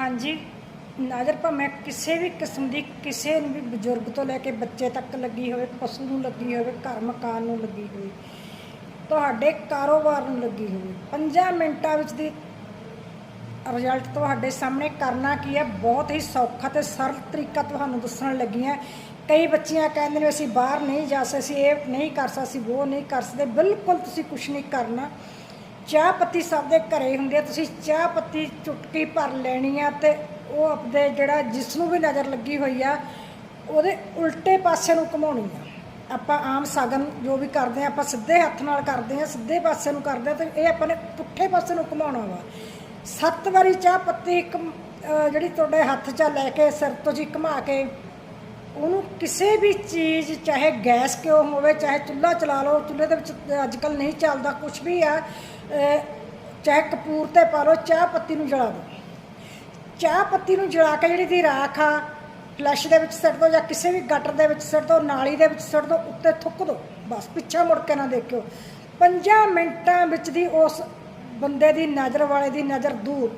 ਹਾਂਜੀ। ਨਜ਼ਰ ਭਾਵੇਂ ਕਿਸੇ ਵੀ ਕਿਸਮ ਦੀ ਕਿਸੇ ਨੂੰ ਵੀ ਬਜ਼ੁਰਗ ਤੋਂ ਲੈ ਕੇ ਬੱਚੇ ਤੱਕ ਲੱਗੀ ਹੋਵੇ, ਪਸ਼ੂ ਨੂੰ ਲੱਗੀ ਹੋਵੇ, ਘਰ ਮਕਾਨ ਨੂੰ ਲੱਗੀ ਹੋਵੇ, ਤੁਹਾਡੇ ਕਾਰੋਬਾਰ ਨੂੰ ਲੱਗੀ ਹੋਵੇ 5 ਮਿੰਟਾਂ ਵਿੱਚ ਦੀ ਰਿਜ਼ਲਟ ਤੁਹਾਡੇ ਸਾਹਮਣੇ ਕਰਨਾ ਕੀ ਹੈ? ਬਹੁਤ ਹੀ ਸੌਖਾ ਤੇ ਸਰਲ ਤਰੀਕਾ ਤੁਹਾਨੂੰ ਦੱਸਣ ਲੱਗੀ ਹਾਂ। ਕਈ ਬੱਚੀਆਂ ਕਹਿੰਦੇ ਨੇ ਅਸੀਂ ਬਾਹਰ ਨਹੀਂ ਜਾ ਸਕਦੇ, ਅਸੀਂ ਇਹ ਨਹੀਂ ਕਰ ਸਕਦੇ, ਅਸੀਂ ਉਹ ਨਹੀਂ ਕਰ ਸਕਦੇ। ਬਿਲਕੁਲ ਤੁਸੀਂ ਕੁਝ ਨਹੀਂ ਕਰਨਾ। ਚਾਹ ਪੱਤੀ ਸਭ ਦੇ ਘਰੇ ਹੁੰਦੀ ਹੈ, ਤੁਸੀਂ ਚਾਹ ਪੱਤੀ ਚੁਟਕੀ ਭਰ ਲੈਣੀ ਆ ਤੇ ਉਹ ਆਪਦੇ ਜਿਹੜਾ ਜਿਸ ਨੂੰ ਵੀ ਨਜ਼ਰ ਲੱਗੀ ਹੋਈ ਆ, ਉਹਦੇ ਉਲਟੇ ਪਾਸੇ ਨੂੰ ਘੁਮਾਉਣੀ ਆ। ਆਪਾਂ ਆਮ ਸਾਗਨ ਜੋ ਵੀ ਕਰਦੇ ਆ, ਆਪਾਂ ਸਿੱਧੇ ਹੱਥ ਨਾਲ ਕਰਦੇ ਆ, ਸਿੱਧੇ ਪਾਸੇ ਨੂੰ ਕਰਦੇ ਆ ਤੇ ਇਹ ਆਪਾਂ ਨੇ ਪੁੱਠੇ ਪਾਸੇ ਨੂੰ ਘੁਮਾਉਣਾ ਵਾ। ਸੱਤ ਵਾਰੀ ਚਾਹ ਪੱਤੀ ਇੱਕ ਜਿਹੜੀ ਤੁਹਾਡੇ ਹੱਥ 'ਚ ਲੈ ਕੇ ਸਿਰ ਤੋਂ ਜੀ ਘੁਮਾ ਕੇ ਉਹਨੂੰ ਕਿਸੇ ਵੀ ਚੀਜ਼, ਚਾਹੇ ਗੈਸ ਕਿਉਂ ਹੋਵੇ, ਚਾਹੇ ਚੁੱਲ੍ਹਾ ਚਲਾ ਲਓ, ਚੁੱਲ੍ਹੇ ਦੇ ਵਿੱਚ ਅੱਜ ਕੱਲ ਨਹੀਂ ਚੱਲਦਾ ਕੁਝ ਵੀ ਆ ਚਾਹੇ ਕਪੂਰ ਤੇ ਪਾ ਲਓ, ਚਾਹ ਪੱਤੀ ਨੂੰ ਜਲਾ ਦਿਓ। ਚਾਹ ਪੱਤੀ ਨੂੰ ਜਲਾ ਕੇ ਜਿਹੜੀ ਦੀ ਰਾਖ ਆ, ਫਲੈਸ਼ ਦੇ ਵਿੱਚ ਸੁੱਟ ਦਿਓ ਜਾਂ ਕਿਸੇ ਵੀ ਗਟਰ ਦੇ ਵਿੱਚ ਸੁੱਟ ਦਿਓ, ਨਾਲੀ ਦੇ ਵਿੱਚ ਸੁੱਟ ਦਿਓ, ਉੱਤੇ ਥੁੱਕ ਦਿਓ, ਬਸ ਪਿੱਛਾ ਮੁੜ ਕੇ ਨਾ ਦੇਖਿਓ। 5 ਮਿੰਟਾਂ ਵਿੱਚ ਦੀ ਉਸ ਬੰਦੇ ਦੀ ਨਜ਼ਰ ਵਾਲੇ ਦੀ ਨਜ਼ਰ ਦੂਰ।